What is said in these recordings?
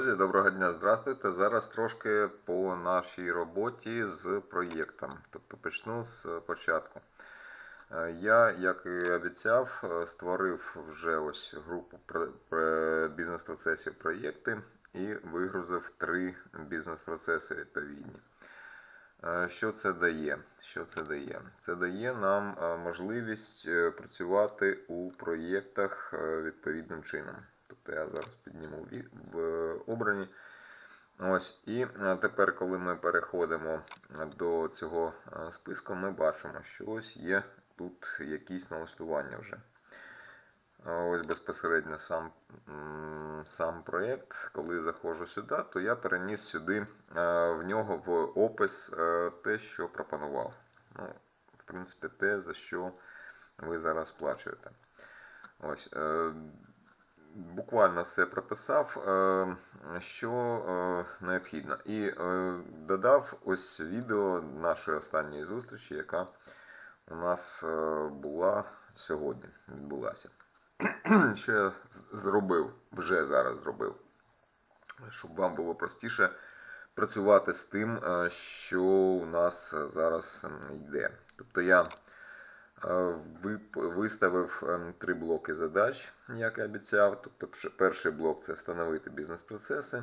Друзі, доброго дня, здравствуйте. Зараз трошки по нашій роботі з проєктом. Тобто почну з початку. Е, Я, як і обіцяв, е, створив вже ось групу про- про бізнес-процесів проєкти і вигрузив три бізнес-процеси відповідні. Е, Що це дає? Що це дає? Це дає нам можливість працювати у проєктах відповідним чином. Тобто я зараз підніму в обрані. Ось, і тепер, коли ми переходимо до цього списку, ми бачимо, що ось є тут якісь налаштування вже. Ось безпосередньо сам, сам проєкт. Коли заходжу сюди, то я переніс сюди в нього в опис те, що пропонував. Ну, в принципі, те, за що ви зараз сплачуєте. Ось, е, буквально все прописав, е, що е, необхідно. І е, додав ось відео нашої останньої зустрічі, яка у нас була сьогодні, відбулася. Що я зробив, вже зараз зробив, щоб вам було простіше працювати з тим, що у нас зараз йде. Тобто я виставив ем, три блоки задач, як і обіцяв. Тобто, перший блок це встановити бізнес-процеси,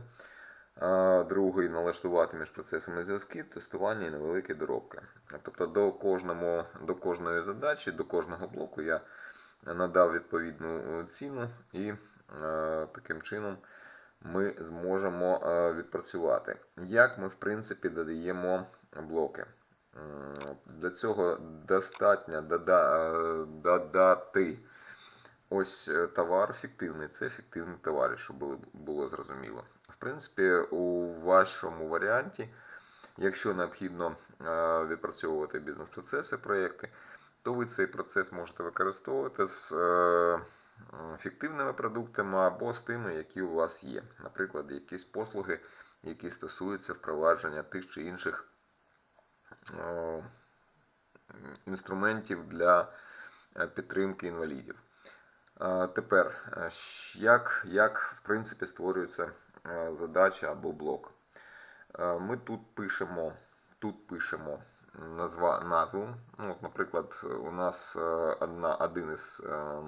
другий налаштувати між процесами зв'язки, тестування і невеликі доробки. Тобто до, кожному, до кожної задачі, до кожного блоку я надав відповідну е, ціну і е, таким чином ми зможемо е, відпрацювати. Як ми, в принципі, додаємо блоки? Для цього достатньо додати ось е, товар фіктивний. Це фіктивний товар, щоб було, зрозуміло. В принципі, у вашому варіанті, якщо необхідно е, відпрацьовувати бізнес-процеси, проєкти, то ви цей процес можете використовувати з е, фіктивними продуктами або з тими, які у вас є. Наприклад, якісь послуги, які стосуються впровадження тих чи інших інструментів для е, підтримки інвалідів. Е, Тепер, е, як, як в принципі створюється е, задача або блок? Е, Ми тут пишемо, тут пишемо назва, назву. Ну, от, наприклад, у нас е, одна, один із е,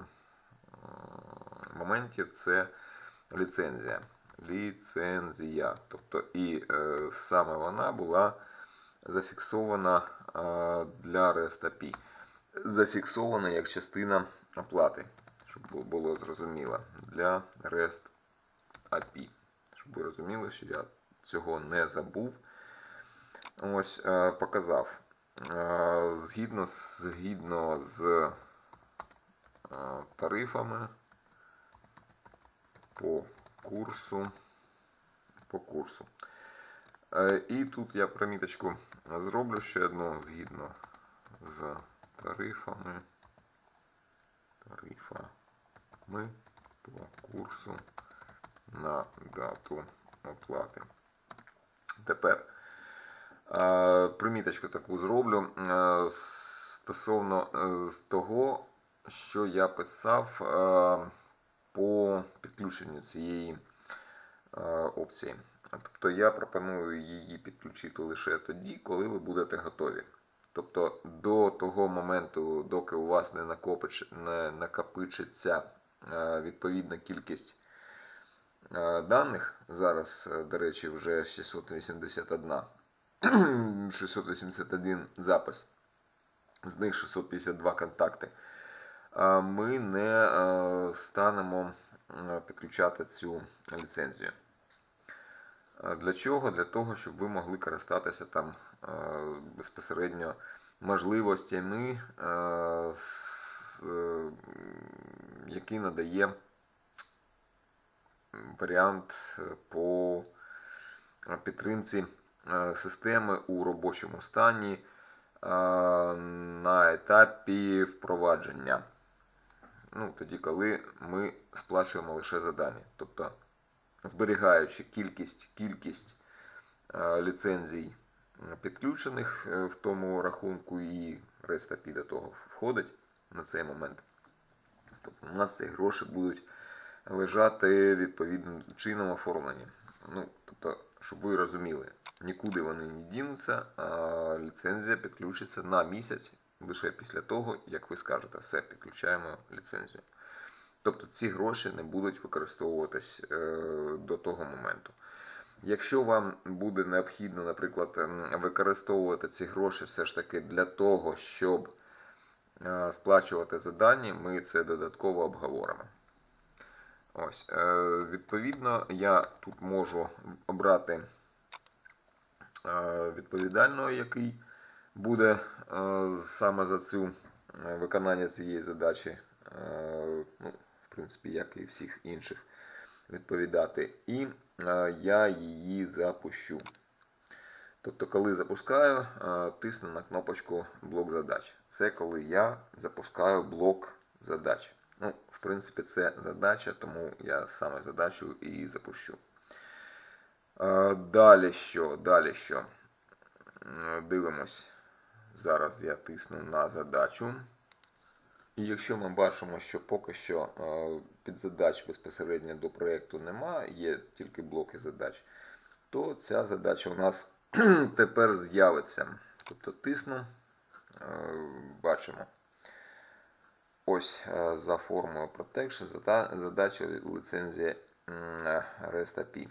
моментів це ліцензія. Ліцензія. Тобто, і е, саме вона була зафіксована е, для REST API. Зафіксована як частина оплати, щоб було зрозуміло, для REST API. Щоб ви розуміли, що я цього не забув. Ось е, показав. Е, Згідно, з- згідно з е, тарифами по курсу. По курсу. Е, І тут я приміточку зроблю ще одну згідно з тарифами. Тарифами по курсу на дату оплати. Тепер е, приміточку таку зроблю е, стосовно того, що я писав по підключенню цієї опції. Тобто я пропоную її підключити лише тоді, коли ви будете готові. Тобто до того моменту, доки у вас не, накопич, не накопичиться е, відповідна кількість е, даних, зараз, е, до речі, вже 681, 681 запис, з них 652 контакти, ми не станемо підключати цю ліцензію. Для чого? Для того, щоб ви могли користатися там е, безпосередньо можливостями, е, е, які надає варіант по підтримці системи у робочому стані на етапі впровадження. Ну, тоді, коли ми сплачуємо лише за дані. Тобто зберігаючи кількість, кількість е, ліцензій підключених е, в тому рахунку, і API до того входить на цей момент. Тобто у нас ці гроші будуть лежати відповідним чином оформлені. Ну, тобто, щоб ви розуміли, нікуди вони не дінуться, а ліцензія підключиться на місяць лише після того, як ви скажете, все, підключаємо ліцензію. Тобто ці гроші не будуть використовуватись е, до того моменту. Якщо вам буде необхідно, наприклад, ем, використовувати ці гроші все ж таки для того, щоб е, сплачувати за дані, ми це додатково обговоримо. Ось, е, відповідно, я тут можу обрати відповідального, який буде саме за цю виконання цієї задачі, ну, в принципі, як і всіх інших, відповідати. І е, я її запущу. Тобто, коли запускаю, е, тисну на кнопочку блок задач. Це коли я запускаю блок задач. Ну, в принципі, це задача, тому я саме задачу і запущу. Е, Далі що? Далі що? Дивимось. Зараз я тисну на задачу. І якщо ми бачимо, що поки що е, підзадач безпосередньо до проєкту немає, є тільки блоки задач, то ця задача у нас тепер з'явиться. Тобто тисну, е, бачимо. Ось е, за формою Protection задача ліцензія REST API.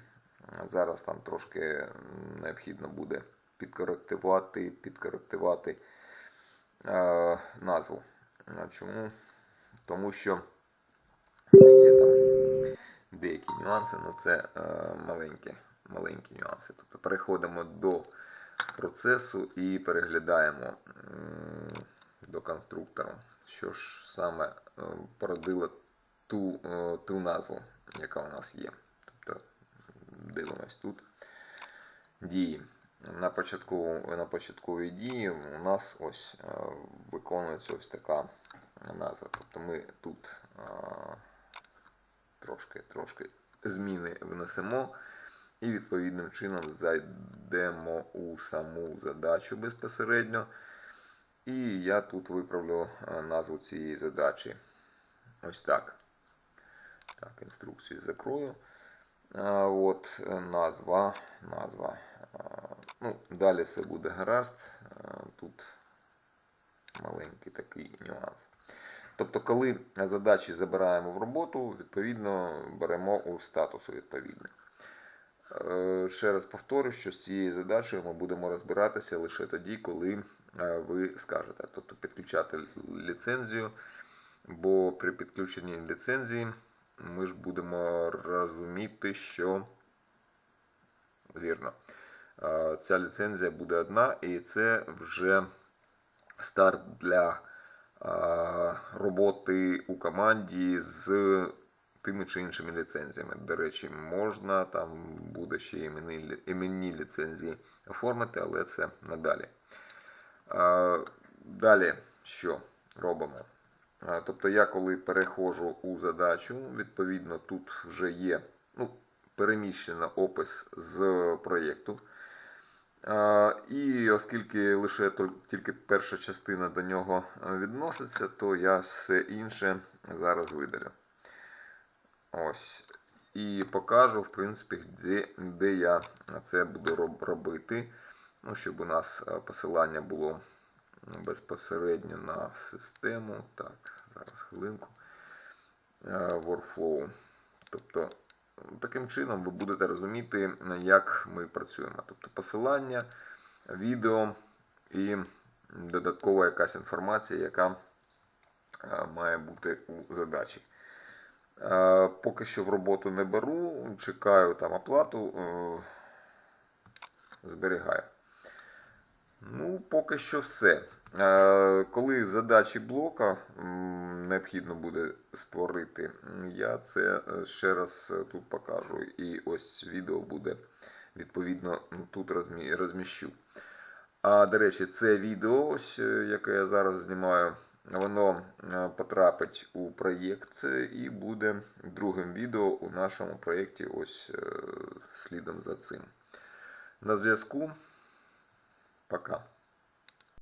Зараз там трошки необхідно буде підкоректувати, підкоректувати назву. Чому? Тому що є там деякі нюанси, але це е, маленькі, маленькі нюанси. Тобто переходимо до процесу і переглядаємо до конструктора, що ж саме е, породило ту, е, ту назву, яка у нас є. Тобто дивимось тут дії. На початку на початковій дії у нас ось е, виконується ось така назва. Тобто ми тут е, трошки, трошки зміни внесемо і відповідним чином зайдемо у саму задачу безпосередньо. І я тут виправлю е, назву цієї задачі. Ось так. Так, інструкцію закрою. От назва, назва. Ну, далі все буде гаразд. Тут маленький такий нюанс. Тобто, коли задачі забираємо в роботу, відповідно беремо у статусу відповідний. Е, Ще раз повторю, що з цією задачею ми будемо розбиратися лише тоді, коли е, ви скажете. Тобто підключати ліцензію, бо при підключенні ліцензії ми ж будемо розуміти, що вірно, е, ця ліцензія буде одна, і це вже старт для роботи у команді з тими чи іншими ліцензіями. До речі, можна, там буде ще іменні, іменні ліцензії оформити, але це надалі. Далі що робимо? Тобто я коли переходжу у задачу, відповідно тут вже є ну, переміщено опис з проєкту. І оскільки лише тільки перша частина до нього е, відноситься, то я все інше зараз видалю. Ось. І покажу, в принципі, де, де я це буду робити. Ну, щоб у нас е, посилання було безпосередньо на систему. Так, зараз хвилинку. Е, Workflow. Тобто, таким чином ви будете розуміти, як ми працюємо. Тобто посилання, відео і додаткова якась інформація, яка е, має бути у задачі. Е, Поки що в роботу не беру, чекаю там оплату, е, зберігаю. Ну, поки що все. Е, Коли задачі блока необхідно буде створити, я це е, ще раз е, тут покажу. І ось відео буде відповідно тут розміщу. А до речі, це відео, ось, яке я зараз знімаю, воно потрапить у проєкт і буде другим відео у нашому проєкті, ось слідом за цим. На зв'язку. Пока.